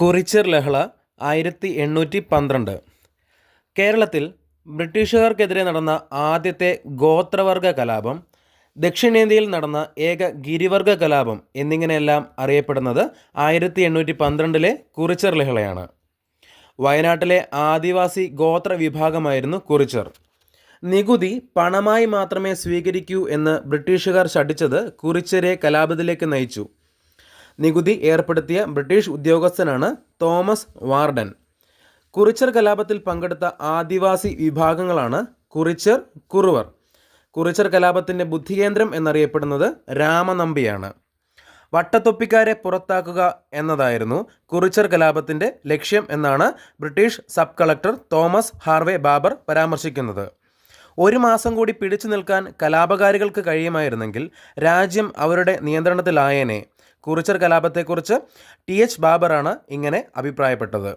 കുറിച്യർ ലഹള ആയിരത്തി എണ്ണൂറ്റി പന്ത്രണ്ട്. കേരളത്തിൽ ബ്രിട്ടീഷുകാർക്കെതിരെ നടന്ന ആദ്യത്തെ ഗോത്രവർഗ കലാപം ദക്ഷിണേന്ത്യയിൽ നടന്ന ഏക ഗിരിവർഗ കലാപം എന്നിങ്ങനെയെല്ലാം അറിയപ്പെടുന്നത് ആയിരത്തി എണ്ണൂറ്റി പന്ത്രണ്ടിലെ കുറിച്ചർ ലഹളയാണ്. വയനാട്ടിലെ ആദിവാസി ഗോത്ര വിഭാഗമായിരുന്നു കുറിച്ചർ. നികുതി പണമായി മാത്രമേ സ്വീകരിക്കൂ എന്ന് ബ്രിട്ടീഷുകാർ ശഠിച്ചത് കുറിച്ചരെ കലാപത്തിലേക്ക് നയിച്ചു. നികുതി ഏർപ്പെടുത്തിയ ബ്രിട്ടീഷ് ഉദ്യോഗസ്ഥനാണ് തോമസ് വാർഡൻ. കുറിച്ചർ കലാപത്തിൽ പങ്കെടുത്ത ആദിവാസി വിഭാഗങ്ങളാണ് കുറിച്ചർ കുറുവർ. കുറിച്ചർ കലാപത്തിന്റെ ബുദ്ധികേന്ദ്രം എന്നറിയപ്പെടുന്നത് രാമനമ്പിയാണ്. വട്ടത്തൊപ്പിക്കാരെ പുറത്താക്കുക എന്നതായിരുന്നു കുറിച്ചർ കലാപത്തിന്റെ ലക്ഷ്യം എന്നാണ് British sub collector Thomas Harvey Baber പരാമർശിക്കുന്നത്. ഒരു മാസം കൂടി പിടിച്ചു നിൽക്കാൻ കലാപകാരികൾക്ക് കഴിയുമായിരുന്നെങ്കിൽ രാജ്യം അവരുടെ നിയന്ത്രണത്തിലായേനെ. കുറിച്യർ കലാപത്തെക്കുറിച്ച് ടി എച്ച് ബാബറാണ് ഇങ്ങനെ അഭിപ്രായപ്പെട്ടത്.